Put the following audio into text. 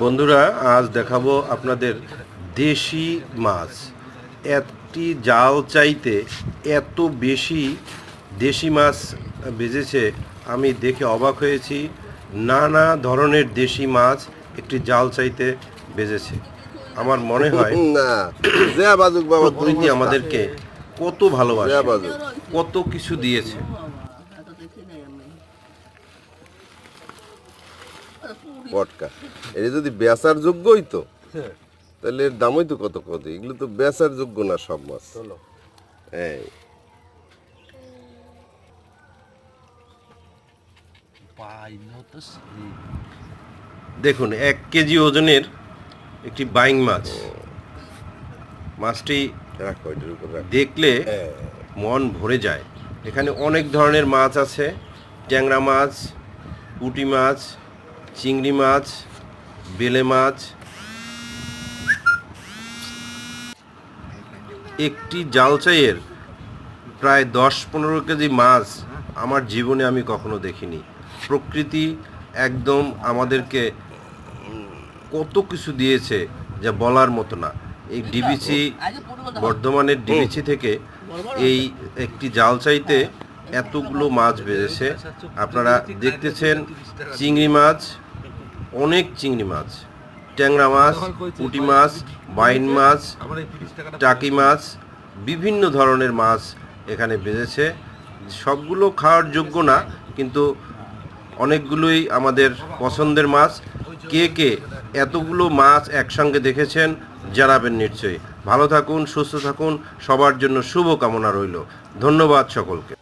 বন্ধুরা আজ দেখাবো আপনাদের দেশি মাছ। একটি জাল চাইতে এত বেশি দেশি মাছ বেজেছে আমি দেখে অবাক হয়েছি। নানা ধরনের দেশি মাছ একটি জাল চাইতে বেজেছে আমার মনে হয় প্রকৃতি আমাদেরকে কত ভালোবাসে কত কিছু দিয়েছে। পটকা এটা যদি বেচার যোগ্যই তো তাহলে এর দামই তো কত কত। এগুলো তো বেচার যোগ্য না সব মাছ। এই। দেখুন এক কেজি ওজনের একটি বাইং মাছ। মাছটি দেখলে মন ভরে যায়। এখানে অনেক ধরনের মাছ আছে। ট্যাংরা মাছ পুঁটি মাছ চিংড়ি মাছ, বেলে মাছ। একটি জালচাইয়ের প্রায় দশ পনেরো কেজি মাছ আমার জীবনে আমি কখনো দেখিনি। প্রকৃতি একদম আমাদেরকে কত কিছু দিয়েছে যা বলার মতো না। এই ডিবিসি বর্ধমানের ডিবিসি থেকে এই একটি জাল চাইতে এতগুলো মাছ বেড়েছে। আপনারা দেখতেছেন চিংড়ি মাছ অনেক চিংড়ি মাছ। ট্যাংরা মাছ পুঁটি মাছ বাইন মাছ টাকি মাছ বিভিন্ন ধরনের মাছ এখানে বেজেছে সবগুলো খাওয়ার যোগ্য না কিন্তু অনেকগুলোই আমাদের পছন্দের মাছ। কে কে এতগুলো মাছ একসঙ্গে দেখেছেন জানাবেন নিশ্চয়ই। ভালো থাকুন সুস্থ থাকুন সবার জন্য শুভ কামনা রইল। ধন্যবাদ সকলকে।